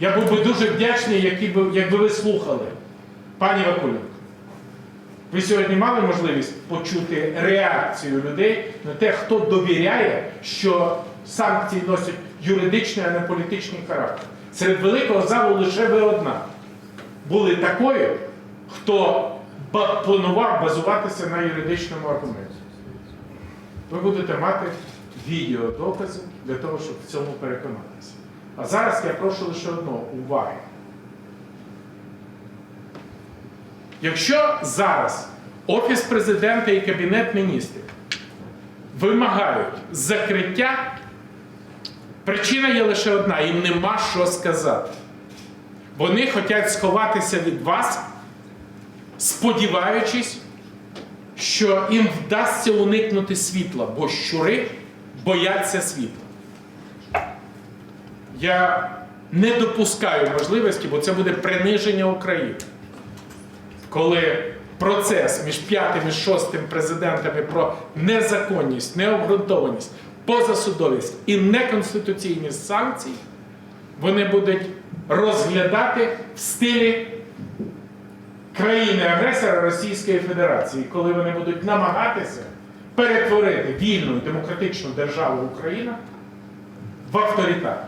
Я був би дуже вдячний, якби ви слухали, пані Вакуленко. Ви сьогодні мали можливість почути реакцію людей на те, хто довіряє, що санкції носять юридичний, а не політичний характер. Серед великого залу лише ви одна були такою, хто планував базуватися на юридичному аргументі. Ви будете мати відеодокази для того, щоб в цьому переконатися. А зараз я прошу лише одного уваги. Якщо зараз Офіс президента і Кабінет міністрів вимагають закриття, причина є лише одна: їм нема що сказати. Вони хочуть сховатися від вас, сподіваючись, що їм вдасться уникнути світла, бо щури бояться світла. Я не допускаю можливості, бо це буде приниження України. Коли процес між п'ятим і шостим президентами про незаконність, необґрунтованість, позасудовість і неконституційність санкцій, вони будуть розглядати в стилі країни-агресора Російської Федерації, коли вони будуть намагатися перетворити вільну і демократичну державу Україна в авторитар.